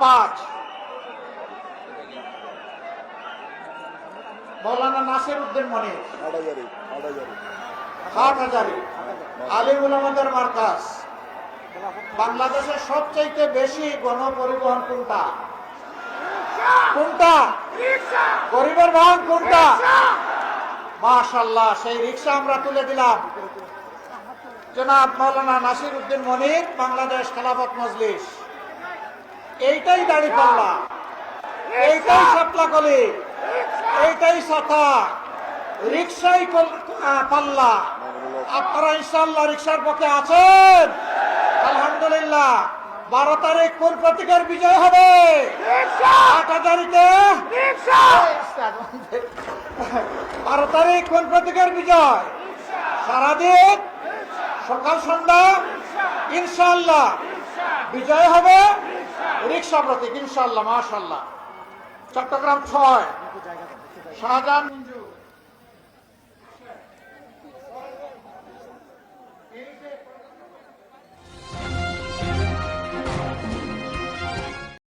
পাঁচ মৌলানা নাসির উদ্দিন হাটাজারি হাট হাজারি আলিমুল আমাদের মার্কাজ। বাংলাদেশের সবচাইতে বেশি গণপরিবহন কোনটা? কোনটা? গরিবের বাহন কোনটা? মাশাল্লাহ সেই রিক্সা আমরা তুলে দিলাম। জনাব মৌলানা নাসির উদ্দিন মনির বাংলাদেশ খেলাফত মজলিস। এইটাই দাড়ি পাল্লা। এইটাই সাতলা কলি। এইটাই সাথা। রিক্সাই পাল্লা। আপনারা ইনশাল্লাহ রিক্সার পক্ষে আছেন। আলহামদুলিল্লাহ। বারো তারিখ কোন প্রতীকের বিজয় হবে? হাজারিতে? বারো তারিখ কোন প্রতীকের বিজয়? সারাদিন? সকাল, সন্ধ্যা? ইনশাল্লাহ বিজয় হবে রিক্সা প্রতীক ইনশাল্লাহ মাশাল্লাহ। চট্টগ্রাম ছয় শাহজাহান